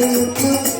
Hare